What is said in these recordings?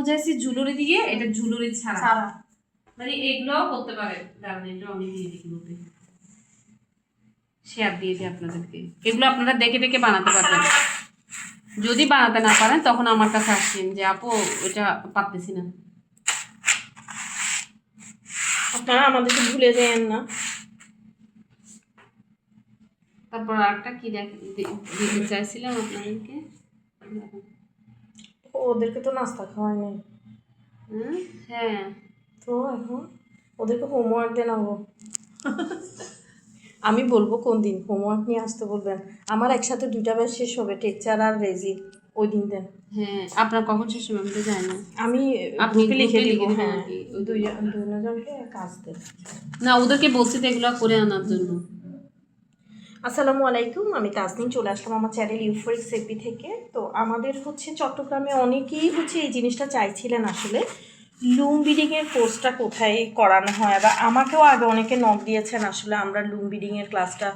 বুঝাইছি জুলুরি দিয়ে এটা জুলুরি ছাড়া। মানে এগুলোও করতে পারে দাঁড়ান এগুলো আমি দিয়ে দিই গ্রুপে শেয়ার দিয়ে দিই আপনাদেরকে। এগুলো আপনারা দেখে দেখে বানাতে পারবেন। যদি বানাতে না পারেন তখন আমার কাছে আসছেন যে আপু ওইটা পারতেছি না। আপনারা আমাদেরকে ভুলে যেন না। তারপর আরেকটা কি দিতে চাইছিলাম আপনাদেরকে। ওদেরকে তো নাস্তা খাওয়াই নাই হুম, হ্যাঁ। তো এখন ওদেরকে হোমওয়ার্ক দেন আমি বলব কোন দিন? হোমওয়ার্ক নিয়ে আসতে বলবেন। আমার একসাথে দুইটা ব্যাচ শেষ হবে টেকচার আর রেজি ওই দিন দেন। হ্যাঁ আপনার কখন শেষ হবে আমি তো জানি না। আমি আপনি গ্রুপে লিখে দিব হ্যাঁ। আর দুই দুজনকে কাজ দেন। না ওদেরকে বলছি তো এগুলো করে আনার জন্য। আসসালামু আলাইকুম, আমি তাজনিন চলে আসলাম আমার চ্যানেল ইউফোরিক সেপি থেকে। তো আমাদের হচ্ছে চট্টগ্রামে অনেকেই হচ্ছে এই জিনিসটা চাইছিলেন আসলে। লুম বিডিংয়ের কোর্সটা কোথায় করানো হয়? বা আমাকেও আগে অনেকে নক দিয়েছেন আসলে আমরা লুম বিডিংয়ের ক্লাসটা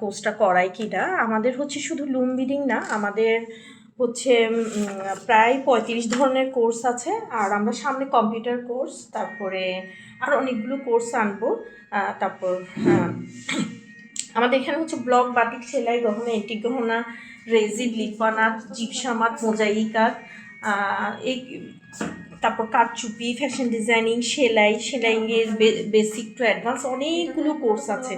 কোর্সটা করাই কি না? আমাদের হচ্ছে শুধু লুম বিডিং না, আমাদের হচ্ছে প্রায় পঁয়ত্রিশ ধরনের কোর্স আছে। আর আমরা সামনে কম্পিউটার কোর্স তারপরে আর অনেকগুলো কোর্স আনব। তারপর আমাদের এখানে হচ্ছে ব্লক বাটিক সেলাই গহনা, এন্টিক গহনা, রেজিন লিপানাট জিপসামাত মোজাইক আর্ট এই তারপর কাঠচুপি ফ্যাশন ডিজাইনিং সেলাই, সেলাইয়ের বেসিক টু অ্যাডভান্স অনেকগুলো কোর্স আছে।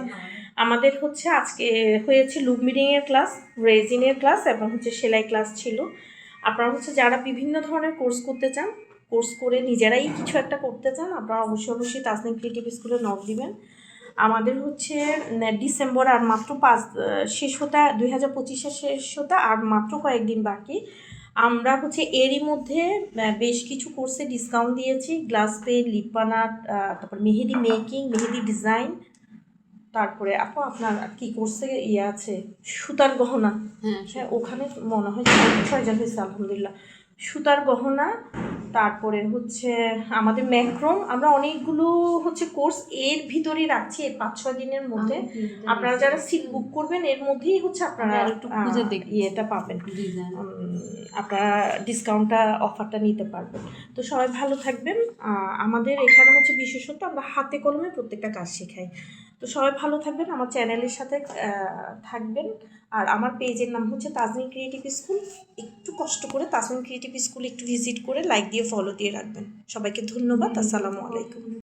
আমাদের হচ্ছে আজকে হয়েছে লুক মিডিংয়ের ক্লাস রেজিনের ক্লাস এবং হচ্ছে সেলাই ক্লাস ছিল। আপনারা হচ্ছে যারা বিভিন্ন ধরনের কোর্স করতে চান কোর্স করে নিজেরাই কিছু একটা করতে চান, আপনারা অবশ্যই অবশ্যই তাসনিম ক্রিয়েটিভ স্কুলে নক দিবেন। আমাদের হচ্ছে ডিসেম্বর আর মাত্র পাঁচ শেষ হতে দুই হাজার পঁচিশের শেষ হতে আর মাত্র কয়েকদিন বাকি। আমরা হচ্ছে এরই মধ্যে বেশ কিছু কোর্সে ডিসকাউন্ট দিয়েছি। গ্লাস পেন লিপানাট তারপর মেহেদি মেকিং মেহেদি ডিজাইন তারপরে আপু আপনার কি কোর্সে ইয়ে আছে? সুতার গহনা। হ্যাঁ হ্যাঁ ওখানে মনে হয় ছয়- ছয়জন হয়েছে আলহামদুলিল্লাহ। সুতার গহনা তারপরে হচ্ছে আমাদের ম্যাক্রোম। আমরা অনেকগুলো হচ্ছে কোর্স এর ভিতরেই রাখছি এর পাঁচ ছয় দিনের মধ্যে। আপনারা যারা সিট বুক করবেন এর মধ্যেই হচ্ছে আপনারা একটু খুঁজে ইয়েটা পাবেন। আপনারা ডিসকাউন্টটা অফারটা নিতে পারবেন। তো সবাই ভালো থাকবেন। আমাদের এখানে হচ্ছে বিশেষত আমরা হাতে কলমে প্রত্যেকটা কাজ শেখাই। তো সবাই ভালো থাকবেন আমার চ্যানেলের সাথে থাকবেন। আর আমার পেজের নাম হচ্ছে তাজমিন ক্রিয়েটিভ স্কুল। একটু কষ্ট করে তাজমিন ক্রিয়েটিভ স্কুল একটু ভিজিট করে লাইক দিয়ে ফলো দিয়ে রাখবেন। সবাইকে ধন্যবাদ আসসালামু আলাইকুম।